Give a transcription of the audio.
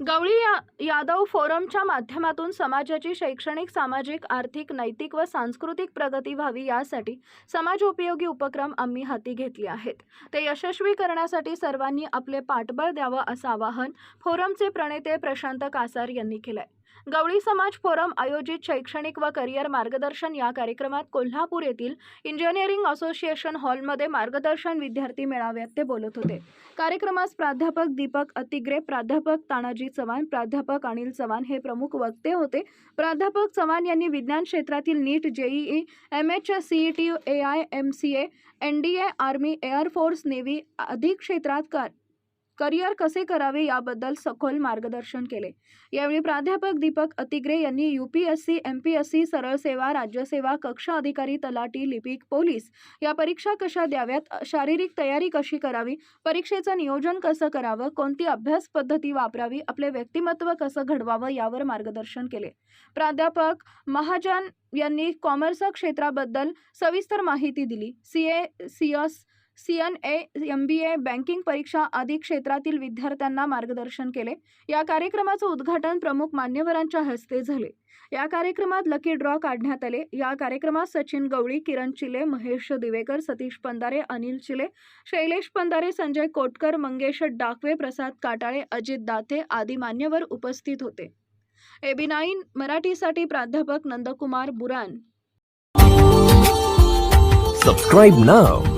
गवळी या यादव फोरमच्या माध्यमातून समाजाची शैक्षणिक सामाजिक आर्थिक नैतिक व सांस्कृतिक प्रगती व्हावी यासाठी समाजोपयोगी उपक्रम आम्ही हाती घेतले आहेत. ते यशस्वी करण्यासाठी सर्वांनी आपले पाठबळ द्यावं असं आवाहन फोरमचे प्रणेते प्रशांत कासार यांनी केलंय. गवळी समाज फोरम आयोजित शैक्षणिक व करिअर मार्गदर्शन या कार्यक्रमात कोल्हापूर येथील इंजिनिअरिंग असोसिएशन हॉलमध्ये मार्गदर्शन विद्यार्थी मेळाव्यात ते बोलत होते. कार्यक्रमास प्राध्यापक दीपक अतिग्रे प्राध्यापक तानाजी चव्हाण प्राध्यापक अनिल चव्हाण हे प्रमुख वक्ते होते. प्राध्यापक चव्हाण यांनी विज्ञान क्षेत्रातील NEET JEE M H C E T A I M C A N D A army air force navy अधिक क्षेत्रात कार करिअर कसे करावे याबद्दल सखोल मार्गदर्शन केले. यावेळी प्राध्यापक दीपक अतिग्रे यांनी U P S C M P S C सरळ सेवा राज्यसेवा कक्ष अधिकारी तलाटी लिपिक पोलीस या परीक्षा कशा द्याव्यात? शारीरिक तयारी कशी करावी? परीक्षेचं नियोजन कसं करावं? कोणती अभ्यास पद्धती वापरावी? आपले व्यक्तिमत्व कसं घडवावं? यावर मार्गदर्शन केले. प्राध्यापक महाजन यांनी कॉमर्स क्षेत्राबद्दल सविस्तर माहिती दिली. C A C S C N A M B A banking परीक्षा आदी क्षेत्रातील विद्यार्थ्यांना मार्गदर्शन केले. या कार्यक्रमाचं उद्घाटन प्रमुख मान्यवरांच्या हस्ते झाले. या कार्यक्रमात लकी ड्रॉ काढण्यात आले. या कार्यक्रमात सचिन गवळी किरण चिले महेश दिवेकर सतीश पंधारे अनिल चिले शैलेश पंधारे संजय कोटकर मंगेश डाकवे प्रसाद काटाळे अजित दाते आदी मान्यवर उपस्थित होते. एबी नाईन मराठीसाठी प्राध्यापक नंदकुमार बुरान सबस्क्राईब नाव